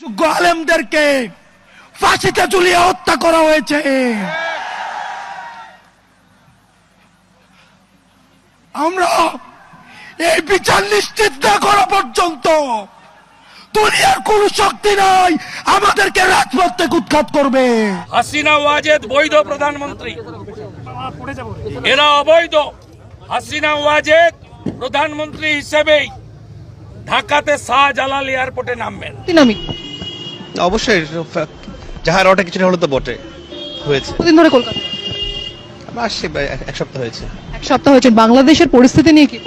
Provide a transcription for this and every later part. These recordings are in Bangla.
যোগ্য আলেমদেরকে ফাঁসিতে ঝুলিয়ে হত্যা করা হয়েছে। আমরা এই বিচার নিশ্চিত না করা পর্যন্ত দুনিয়ার কোন শক্তি নাই আমাদেরকে রাজপথ থেকে উৎখাত করবে। হাসিনা ওয়াজেদ বৈধ প্রধানমন্ত্রী। এরা অবৈধ। হাসিনা ওয়াজেদ প্রধানমন্ত্রী হিসেবেই ঢাকাতে শাহজালাল এয়ারপোর্টে নামবেন। অবশ্যই যাহার ওটা কিছুটা হলো তো বটে হয়েছে। কতদিন ধরে কলকাতা? আমরা এক- এক সপ্তাহ হয়েছে। এক সপ্তাহ হয়েছে বাংলাদেশের পরিস্থিতি নিয়ে কি?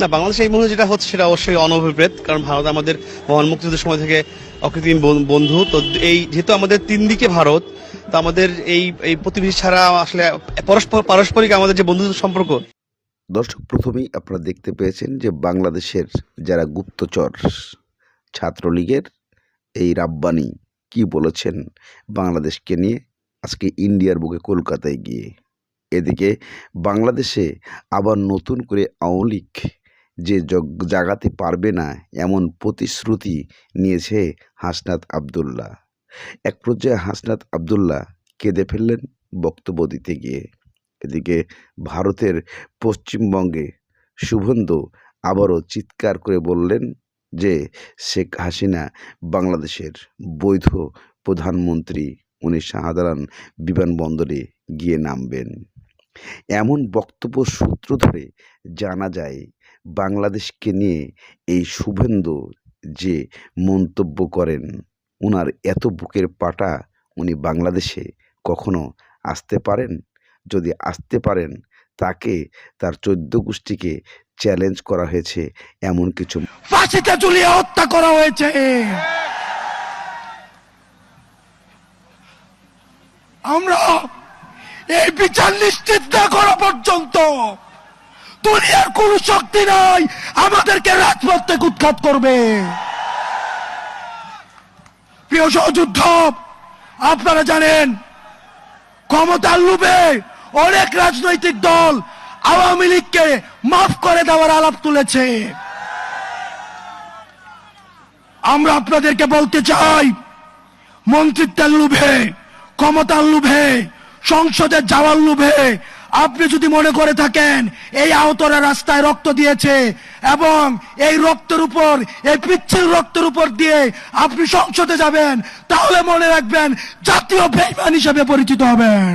না বাংলাদেশে এই মুহূর্তে যেটা হচ্ছে সেটা অবশ্যই অনভিপ্রেত কারণ ভারত আমাদের মহান মুক্তিযুদ্ধের সময় থেকে অকৃত্রিম বন্ধু। তো এই যেহেতু আমাদের তিন দিকে ভারত তো আমাদের এই এই প্রতিবেশী ছাড়া আসলে পরস্পর পারস্পরিক আমাদের যে বন্ধুত্ব সম্পর্ক। দর্শক প্রথমেই আপনারা দেখতে পেয়েছেন যে বাংলাদেশের যারা গুপ্তচর ছাত্রলীগের এই রাব্বানি কি বলেছেন বাংলাদেশকে নিয়ে? আজকে ইন্ডিয়ার বুকে কলকাতায় গিয়ে। এদিকে বাংলাদেশে আবার নতুন করে আওয়ামী যে জগ- জাগাতে পারবে না, এমন প্রতিশ্রুতি নিয়েছে হাসনাত আবদুল্লাহ। এক পর্যায়ে হাসনাত আবদুল্লাহ কেঁদে ফেললেন বক্তব্য দিতে গিয়ে। এদিকে ভারতের পশ্চিমবঙ্গে শুভেন্দু আবারও চিৎকার করে বললেন যে শেখ হাসিনা বাংলাদেশের বৈধ প্রধানমন্ত্রী উনি শাহজালাল বিমানবন্দরে গিয়ে নামবেন। এমন বক্তব্য সূত্র ধরে জানা যায়, বাংলাদেশকে নিয়ে এই শুভেন্দু যে মন্তব্য করেন ওনার এত বুকের পাটা উনি বাংলাদেশে কখনো আসতে পারেন? যদি আসতে পারেন তাকে, তার চোদ্দ গোষ্ঠীকে চ্যালেঞ্জ করা হয়েছে এমন কিছু। ফাঁসিতে ঝুলিয়ে হত্যা করা হয়েছে। আমরা এই বিচার নিশ্চিত না করা পর্যন্ত দুনিয়ার কোন শক্তি নাই, আমাদেরকে রাজপথ উৎখাত করবে। প্রিয় সহযুদ্ধ, আপনারা জানেন ক্ষমতার লোভে অনেক রাজনৈতিক দল আওয়ামী লীগকে মাফ করে দেওয়ার আলাপ তুলেছে। আমরা আপনাদেরকে বলতে চাই, মন্ত্রিত্বের লোভে, ক্ষমতার লোভে সংসদে যাওয়ার লোভে আপনি যদি মনে করে থাকেন, এই আহতরা রাস্তায় রক্ত দিয়েছে এবং এই রক্তের উপর, এই পিচ্ছিল রক্তের উপর দিয়ে আপনি সংসদে যাবেন, তাহলে মনে রাখবেন জাতীয় বেইমান হিসেবে পরিচিত হবেন।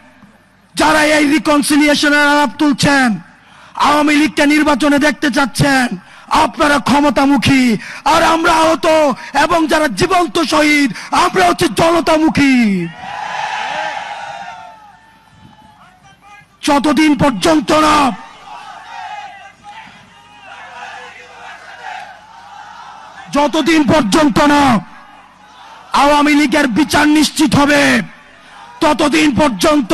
যারা এই রিকনসিলিয়েশনের আলাপ তুলছেন, আওয়ামী লীগকে নির্বাচনে দেখতে চাচ্ছেন, আপনারা ক্ষমতামুখী। আর আমরা আহত এবং যারা জীবন্ত শহীদ, আমরা হচ্ছে জনতামুখী। যতদিন পর্যন্ত না যতদিন পর্যন্ত না আওয়ামী লীগের বিচার নিশ্চিত হবে, ততদিন পর্যন্ত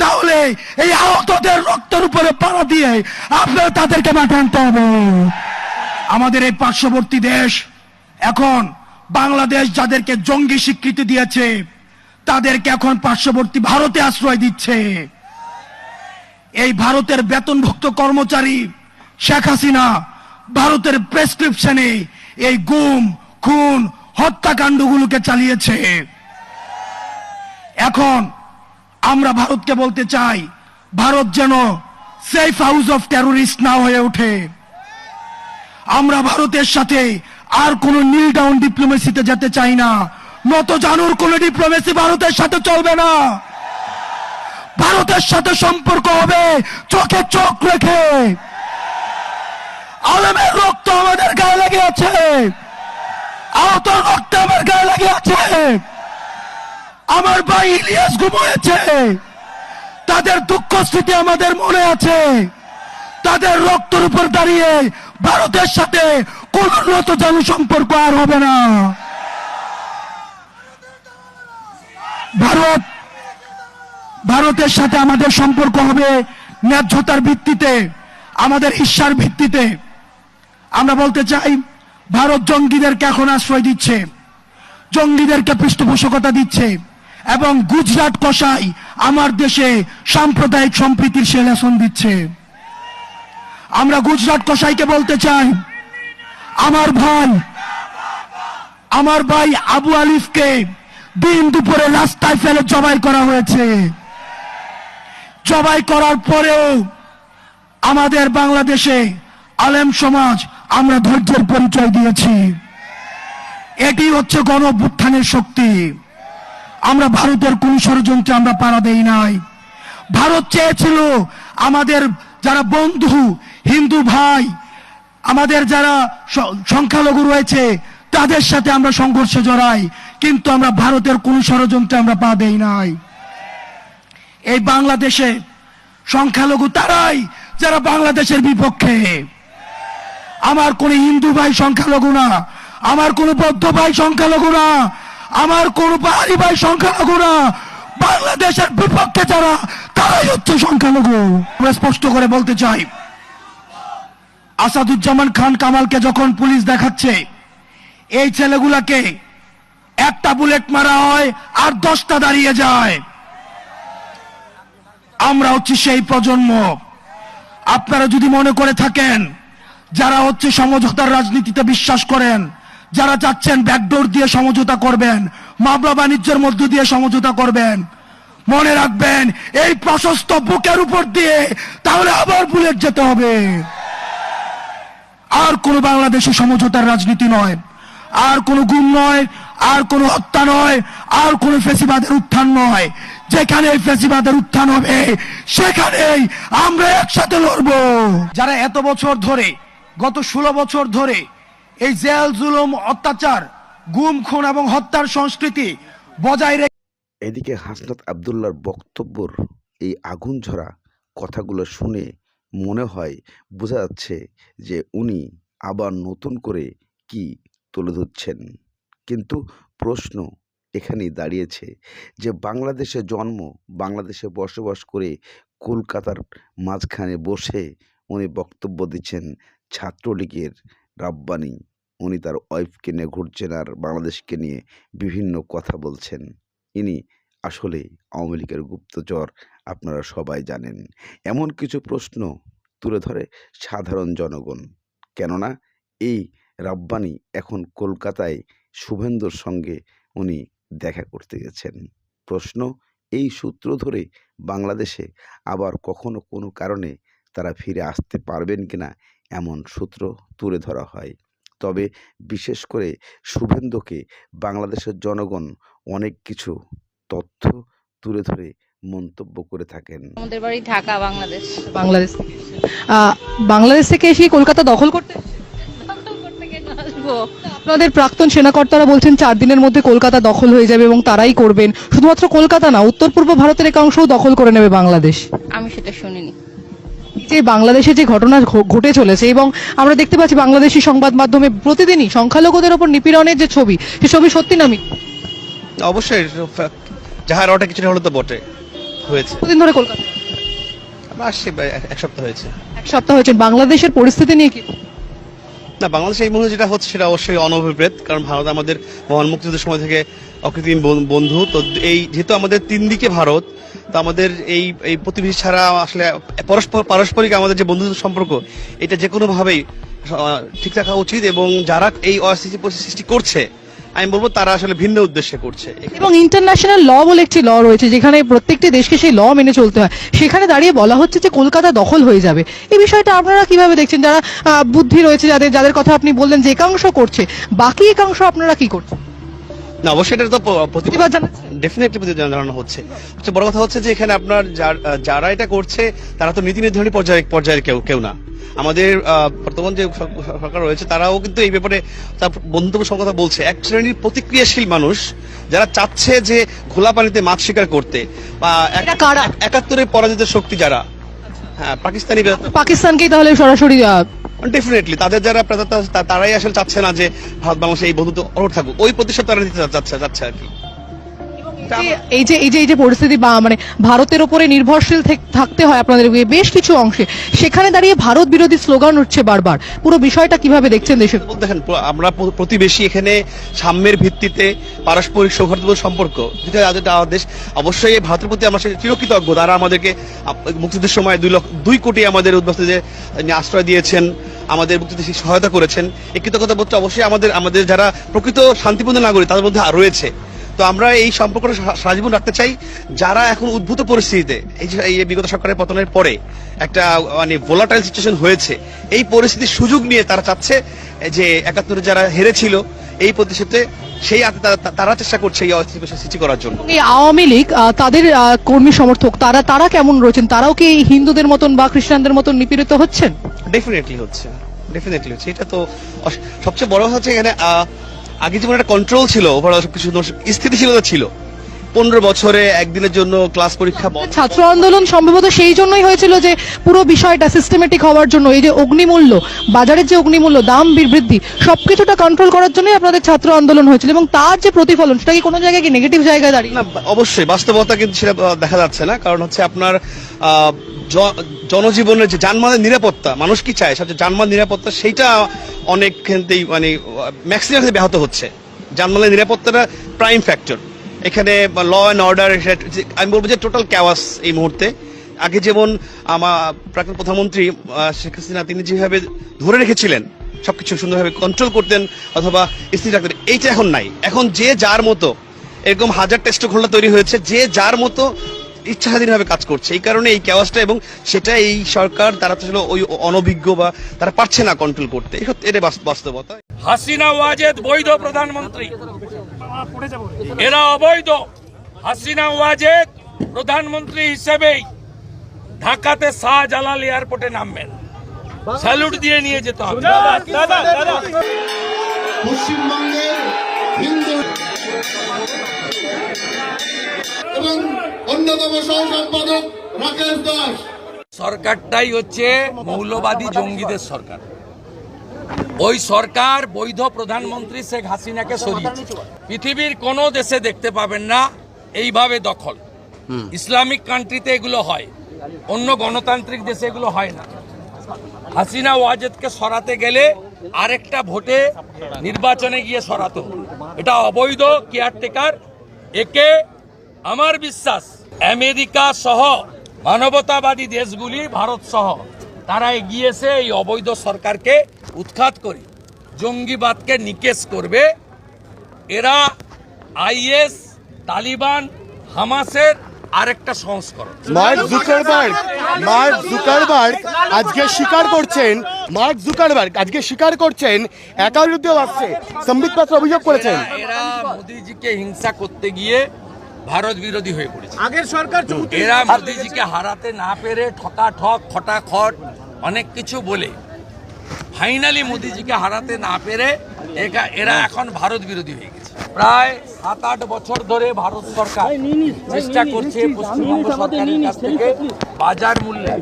তাহলে এই আহতদের রক্তের উপরে পাড়া দিয়ে আপনারা তাদেরকে মাঠে আনতে হবে। আমাদের এই পার্শ্ববর্তী দেশ এখন বাংলাদেশ যাদেরকে জঙ্গি স্বীকৃতি দিয়েছে, তাদেরকে এখন পার্শ্ববর্তী ভারতে আশ্রয় দিচ্ছে। এই ভারতের বেতনভুক্ত কর্মচারী শেখ হাসিনা ভারতের প্রেসক্রিপশনে এই গুম, খুন, হত্যাকাণ্ডগুলোকে চালিয়েছে। এখন আমরা ভারতকে বলতে চাই, ভারত যেন সেফ হাউস অফ টেরোরিস্ট না হয়ে ওঠে। আমরা ভারতের সাথে আর কোন নীল ডাউন ডিপ্লোমেসিতে যেতে চাই না। নত জানুর কোন ডিপ্লোমেসি ভারতের সাথে চলবে না। ভারতের সাথে সম্পর্ক হবে চোখে চোখ রেখে। আলমের রক্ত আমাদের গায়ে লেগে আছে। আহত রক্ত আমার গায়ে লেগে আছে। আমার ভাই ইলিয়াস ঘুমিয়েছে। তাদের দুঃখ স্মৃতি আমাদের মনে আছে। তাদের রক্তের উপর দাঁড়িয়ে ভারতের সাথে কোন উন্নত জানু সম্পর্ক আর হবে না। ভারত, ভারতের সাথে আমাদের সম্পর্ক হবে ন্যায্যতার ভিত্তিতে, আমাদের ঈর্ষার ভিত্তিতে। আমরা বলতে চাই, ভারত জঙ্গিদেরকে এখন আশ্রয় দিচ্ছে, জঙ্গিদেরকে পৃষ্ঠপোষকতা দিচ্ছে। এবং গুজরাট কষাই আমার দেশে সাম্প্রদায়িক সম্প্রীতির সে লেসন দিচ্ছে। আমরা গুজরাট কষাইকে বলতে চাই, আমার ভাই আমার ভাই আবু আলিফকে দিন দুপুরে রাস্তায় ফেলে জবাই করা হয়েছে। জবাই করার পরেও আমাদের বাংলাদেশে আলেম সমাজ আমরা ধৈর্যের পরিচয় দিয়েছি। এটি হচ্ছে গণ শক্তি। আমরা ভারতের কোন ষড়যন্ত্রে আমরা পাড়া দেই নাই। ভারত চেয়েছিল আমাদের যারা বন্ধু, হিন্দু ভাই, আমাদের যারা সংখ্যালঘু রয়েছে, তাদের সাথে আমরা সংঘর্ষে জড়াই, কিন্তু আমরা ভারতের কোন ষড়যন্ত্রে আমরা পা দেই নাই। এই বাংলাদেশে সংখ্যালঘু তারাই যারা বাংলাদেশের বিপক্ষে। আমার কোন হিন্দু ভাই সংখ্যালঘু না, আমার কোন বৌদ্ধ ভাই সংখ্যালঘু না আমার কোন পাহাড়ি ভাই সংখ্যালঘু না, বাংলাদেশের বিপক্ষে যারা, তারাই হচ্ছে সংখ্যালঘু। আমরা স্পষ্ট করে বলতে চাই, আসাদুজ্জামান খান কামালকে যখন পুলিশ দেখাচ্ছে, এই ছেলেগুলাকে একটা বুলেট মারা হয় আর দশটা দাঁড়িয়ে যায়। আমরা হচ্ছে সেই প্রজন্ম। আপনারা যদি মনে করে থাকেন, যারা হচ্ছে সমঝোতার রাজনীতিতে বিশ্বাস করেন যারা চাচ্ছেন ব্যাকডোর দিয়ে সমঝোতা করবেন, মামলা বাণিজ্যের মধ্য দিয়ে সমঝোতা করবেন। মনে রাখবেন, এই প্রশস্ত বুকের উপর দিয়ে তাহলে আবার বুলেট যেতে হবে। আর কোন বাংলাদেশে সমঝোতার রাজনীতি নয়, আর কোন গুম নয়, আর কোন হত্যা নয়, আর কোন ফেসিবাদের উত্থান নয়। যেখানে ফেসিবাদের উত্থান হবে, সেখানেই আমরা একসাথে লড়ব। যারা এত বছর ধরে, গত ষোলো বছর ধরে এই জেল, জুলুম, অত্যাচার, গুম, খুন এবং হত্যার সংস্কৃতি বজায় রেখে এদিকে হাসনাত আবদুল্লার বক্তব্যর এই আগুন ঝরা কথাগুলো শুনে মনে হয় বোঝা যাচ্ছে যে উনি আবার নতুন করে কি তুলে ধরছেন। কিন্তু প্রশ্ন এখানেই দাঁড়িয়েছে যে বাংলাদেশে জন্ম, বাংলাদেশে বসবাস করে কলকাতার মাঝখানে বসে উনি বক্তব্য দিচ্ছেন ছাত্রলীগের রাব্বানি। উনি তার ওয়াইফকে নিয়ে ঘুরছেন আর বাংলাদেশকে নিয়ে বিভিন্ন কথা বলছেন। ইনি আসলে আওয়ামী লীগের গুপ্তচর, আপনারা সবাই জানেন। এমন কিছু প্রশ্ন তুলে ধরে সাধারণ জনগণ। কেননা এই রাব্বানি এখন কলকাতায় শুভেন্দুর সঙ্গে উনি দেখা করতে গেছেন। প্রশ্ন এই সূত্র ধরে বাংলাদেশে আবার কখনো কোনো কারণে তারা ফিরে আসতে পারবেন কিনা এমন সূত্র তুলে ধরা হয়। তবে বিশেষ করে শুভেন্দুকে বাংলাদেশের জনগণ অনেক কিছু তথ্য তুলে ধরে মন্তব্য করে থাকেন। আমাদের বাড়ি ঢাকা বাংলাদেশ। বাংলাদেশ থেকে আহ, বাংলাদেশ থেকে এসে কলকাতা দখল করতে? আপনাদের প্রাক্তন সেনাকর্তারা বলছেন চার দিনের মধ্যে কলকাতা দখল হয়ে যাবে এবং তারাই করবেন। শুধুমাত্র কলকাতা না উত্তর পূর্ব ভারতের একাংশও দখল করে নেবে বাংলাদেশ। আমি সেটা শুনিনি। যে বাংলাদেশে যে ঘটনা ঘটে চলেছে এবং আমরা দেখতে পাচ্ছি বাংলাদেশি সংবাদ মাধ্যমে প্রতিদিনই সংখ্যালঘুদের ওপর নিপীড়নের যে ছবি সে ছবি সত্যি না? অবশ্যই যাহার ওটা কিছুটা হলো তো বটে হয়েছে। কতদিন ধরে কলকাতা? আমরা আসছি এক সপ্তাহ হয়েছে। এক সপ্তাহ হয়েছে। বাংলাদেশের পরিস্থিতি নিয়ে কি? না, বাংলাদেশে এই মুহূর্তে যেটা হচ্ছে সেটা অবশ্যই অনভিপ্রেত, কারণ ভারত আমাদের মহান মুক্তিযুদ্ধের সময় থেকে অকৃত্রিম বন- বন্ধু। তো এই, যেহেতু আমাদের তিন দিকে ভারত, তো আমাদের এই এই প্রতিবেশী ছাড়া আসলে পরস্পর, পারস্পরিক আমাদের যে বন্ধুত্ব সম্পর্ক, এটা যে কোনোভাবেই ঠিক রাখা উচিত এবং যারা এই অস্থিতি পরিস্থিতি সৃষ্টি করছে আমি বলব তারা আসলে ভিন্ন উদ্দেশ্যে করছে। এবং ইন্টারন্যাশনাল ল বলে একটি ল রয়েছে যেখানে প্রত্যেকটি দেশকে সেই ল মেনে চলতে হয়। সেখানে দাঁড়িয়ে বলা হচ্ছে যে কলকাতা দখল হয়ে যাবে। এই বিষয়টা আপনারা কীভাবে দেখছেন? যারা বুদ্ধি রয়েছে যাদের যাদের কথা আপনি বললেন যে একাংশ করছে বাকি একাংশ আপনারা কি করছেন? না অবশ্যই এটা তো প্রতিবাদ জানাচ্ছেন? ডেফিনেটলি প্রতিবাদ জানানো হচ্ছে। সবচেয়ে বড় কথা হচ্ছে যে এখানে আপনার যারা এটা করছে তারা তো নীতি নির্ধারণী পর্যায়ে পর্যায়ের কেউ কেউ না। আমাদের বর্তমান যে সরকার রয়েছে তারাও কিন্তু এই ব্যাপারে তার বন্ধুত্ব সব কথা বলছে। এক শ্রেণির প্রতিক্রিয়াশীল মানুষ যারা চাচ্ছে যে খোলা পানিতে মাছ শিকার করতে বা? একাত্তরের পরাজিত শক্তি যারা হ্যাঁ পাকিস্তানি পাকিস্তানকেই তাহলে সরাসরি ডেফিনেটলি তাদের যারা তারাই আসলে চাচ্ছে না যে ভারত বাংলাদেশে এই বন্ধুত্ব অটুট থাকুক। ওই প্রতিশোধ তারা দিতে চাচ্ছে চাচ্ছে আর কি। এই যে এই যে এই যে পরিস্থিতি বা মানে ভারতের উপরে নির্ভরশীল থাকতে হয় আপনাদের বেশ কিছু অংশে সেখানে দাঁড়িয়ে ভারত বিরোধী স্লোগান উঠছে বারবার। পুরো বিষয়টা কীভাবে দেখছেন দেশের দেখেন আমরা প্রতিবেশী এখানে সাম্যের ভিত্তিতে পারস্পরিক সৌহার্দ্যপূর্ণ সম্পর্ক যেটা আমাদের দেশ অবশ্যই ভারতের প্রতি আমরা চিরকৃতজ্ঞ। তারা আমাদেরকে মুক্তিযুদ্ধের সময় দুই লক্ষ দুই কোটি আমাদের উদ্বাস্তুদের আশ্রয় দিয়েছেন আমাদের মুক্তিযুদ্ধে সহায়তা করেছেন। এই কৃতজ্ঞতা বোধটা অবশ্যই আমাদের আমাদের যারা প্রকৃত শান্তিপূর্ণ নাগরিক তাদের মধ্যে রয়েছে। তো আমরা এই সম্পর্কটা সা- সারা জীবন রাখতে চাই। যারা এখন উদ্ভূত পরিস্থিতিতে এই যে এই বিগত সরকারের পতনের পরে একটা মানে ভোলাটাইল সিচুয়েশন হয়েছে এই পরিস্থিতির সুযোগ নিয়ে তারা চাচ্ছে যে একাত্তরে যারা হেরেছিল এই প্রতিশোধে সেই তারা- চেষ্টা করছে এই অস্থিতিশীল সৃষ্টি করার জন্য। এই আওয়ামী লীগ তাদের কর্মী সমর্থক তারা তারা কেমন রয়েছেন? তারাও কি হিন্দুদের মতন বা খ্রিস্টানদের মতন নিপীড়িত হচ্ছেন? ডেফিনেটলি হচ্ছে ডেফিনেটলি হচ্ছে। এটা তো সবচেয়ে বড় হচ্ছে এখানে আগে যেমন একটা কন্ট্রোল ছিল ওভারঅল সবকিছু স্থিতিশীলতা ছিল। পনেরো বছরে একদিনের জন্য ক্লাস পরীক্ষা ছাত্র আন্দোলন সম্ভবত সেই জন্যই হয়েছিল যে পুরো বিষয়টা সিস্টেমেটিক হওয়ার জন্য এই যে অগ্নিমূল্য বাজারের যে অগ্নিমূল্য দাম বৃদ্ধি সবকিছুটা কন্ট্রোল করার জন্যই আপনাদের ছাত্র আন্দোলন হয়েছিল এবং তার যে প্রতিফলন সেটা কি কোনো জায়গায় কি নেগেটিভ জায়গায় দাঁড়িয়ে? না অবশ্যই বাস্তবতা কিন্তু সেটা দেখা যাচ্ছে না। কারণ হচ্ছে আপনার জনজীবনের যে যানবাহনের নিরাপত্তা মানুষ কি চায়? সবচেয়ে যানবাহন নিরাপত্তা সেইটা অনেক ক্ষেত্রেই মানে ম্যাক্সিমাম ব্যাহত হচ্ছে। যানবাহনের নিরাপত্তাটা প্রাইম ফ্যাক্টর এখানে ল অ্যান্ড অর্ডার আমি বলব যে টোটাল ক্যাওয়াস এই মুহূর্তে। আগে যেমন আমার প্রাক্তন প্রধানমন্ত্রী শেখ হাসিনা, তিনি যেভাবে ধরে রেখেছিলেন, সবকিছু সুন্দরভাবে কন্ট্রোল করতেন অথবা স্থির রাখতেন, এইটা এখন নাই। এখন যে যার মতো, এরকম হাজার টেস্ট খোলা তৈরি হয়েছে, যে যার মতো ইচ্ছা স্বাধীনভাবে কাজ করছে। এই কারণে এই ক্যাওয়াসটা এবং সেটা এই সরকার তারা তো আসলে ওই অনভিজ্ঞ বা তারা পারছে না কন্ট্রোল করতে। এটা বাস্তবতা। হাসিনা ওয়াজেদ বৈধ প্রধানমন্ত্রী। এরা অবৈধ। হাসিনা ওয়াজেদ প্রধানমন্ত্রী হিসেবেই ঢাকাতে শাহজালাল এয়ারপোর্টে নামবেন। স্যালুট দিয়ে নিয়ে যেতে হবে। পশ্চিমবঙ্গের হিন্দু এবং অন্যতম সহ সম্পাদক রাকেশ দাস। সরকারটাই হচ্ছে মৌলবাদী জঙ্গিদের সরকার। ওই সরকার বৈধ প্রধানমন্ত্রী শেখ হাসিনাকে সরিয়েছে পৃথিবীর কোনো দেশে দেখতে পাবেন না এইভাবে দখল। ইসলামিক কান্ট্রিতে এগুলো হয় অন্য গণতান্ত্রিক দেশে এগুলো হয় না। হাসিনা ওয়াজেদকে সরাতে গেলে আরেকটা ভোটে নির্বাচনে গিয়ে সরাতো। এটা অবৈধ কেয়ারটেকার একে আমার বিশ্বাস আমেরিকা সহ মানবতাবাদী দেশগুলি ভারত সহ তারা এগিয়েছে এই অবৈধ সরকারকে উৎখাত করে জঙ্গিবাদকে নিকেশ করবে। এরা আইএস তালিবান হামাসের আরেকটা সংস্করণ। মার্ক জুকারবার্গ মার্ক জুকারবার্গ আজকে স্বীকার করছেন মার্ক জুকারবার্গ আজকে স্বীকার করছেন একার বিরুদ্ধে আসছে সম্বিতপত্র অভিযোগ করেছেন। এরা মোদিজিকে হিংসা করতে গিয়ে ভারত বিরোধী হয়ে পড়েছে। আগের সরকার এরা মোদিজিকে হারাতে না পেরে ঠকা ঠক খটা খট অনেক কিছু বলে ফাইনালি মোদিজিকে হারাতে না পেরে একা- এরা এখন ভারত বিরোধী হয়ে গেছে। প্রায় সাত আট বছর ধরে ভারত সরকার চেষ্টা করছে পশ্চিমবঙ্গ সরকারের কাছ থেকে বাজার মূল্যে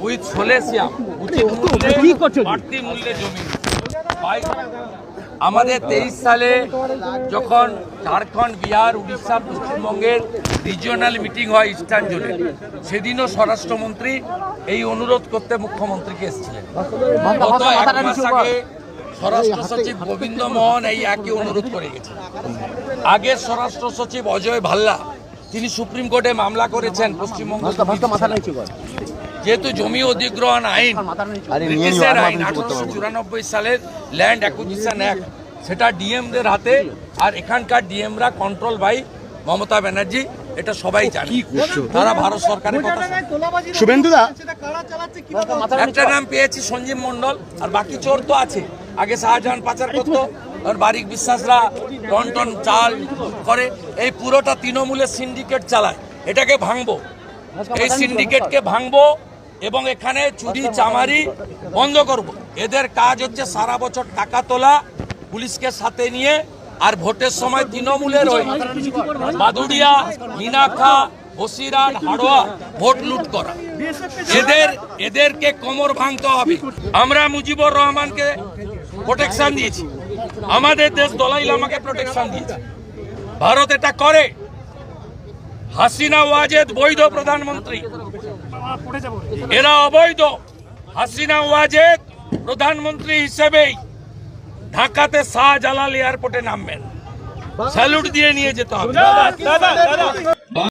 উইথ সোলেসিয়াম উচিত মূল্যে বাড়তি মূল্যে জমি। আমাদের তেইশ সালে যখন ঝাড়খণ্ড, বিহার, উড়িষ্যা, পশ্চিমবঙ্গের রিজিওনাল মিটিং হয় ইস্টার্ন জোনে সেদিনও স্বরাষ্ট্রমন্ত্রী এই অনুরোধ করতে মুখ্যমন্ত্রীকে এসেছিলেন। গত এক মাস আগে স্বরাষ্ট্র সচিব গোবিন্দ মোহন এই একই অনুরোধ করে গেছে আগের স্বরাষ্ট্র সচিব অজয় ভাল্লা, তিনি সুপ্রিম কোর্টে মামলা করেছেন, পশ্চিমবঙ্গ যেহেতু জমি অধিগ্রহণ আইন ব্রিটিশের আইন আঠারোশো চুরানব্বই সালের ল্যান্ড অ্যাকুইজিশন অ্যাক্ট সেটা ডিএমদের হাতে আর এখানকার ডিএমরা কন্ট্রোল বাই মমতা ব্যানার্জি এটা সবাই জানে। তারা ভারত সরকারের কথা শুভেন্দুদা একটা নাম পেয়েছি সঞ্জীব মন্ডল আর বাকি চোর তো আছে। আগে শাহজাহান পাচার করতো আর বারিক বিশ্বাসরা টন টন চাল করে। এই পুরোটা তৃণমূলের সিন্ডিকেট চালায়। এটাকে ভাঙবো। এই সিন্ডিকেটকে ভাঙবো এবং এখানে চুরি, চামারি বন্ধ করব। এদের কাজ হচ্ছে সারা বছর টাকা তোলা, পুলিশকে সাথে নিয়ে, আর ভোটের সময় তৃণমূলের ওই বাদুড়িয়া মিনাখা বসিরহাট, হাড়োয়া ভোট লুট করা। এদের, এদেরকে কোমর ভাঙতে হবে। আমরা মুজিবুর রহমানকে প্রোটেকশন দিয়েছি। আমাদের দেশ দলাই লামাকে প্রোটেকশন দিয়েছে। ভারত এটা করে। হাসিনা, ওয়াজেদ, বৈধ প্রধানমন্ত্রী। এরা অবৈধ। হাসিনা ওয়াজেদ প্রধানমন্ত্রী হিসেবেই ঢাকাতে শাহজালাল এয়ারপোর্টে নামবেন। স্যালুট দিয়ে নিয়ে যেতে হবে।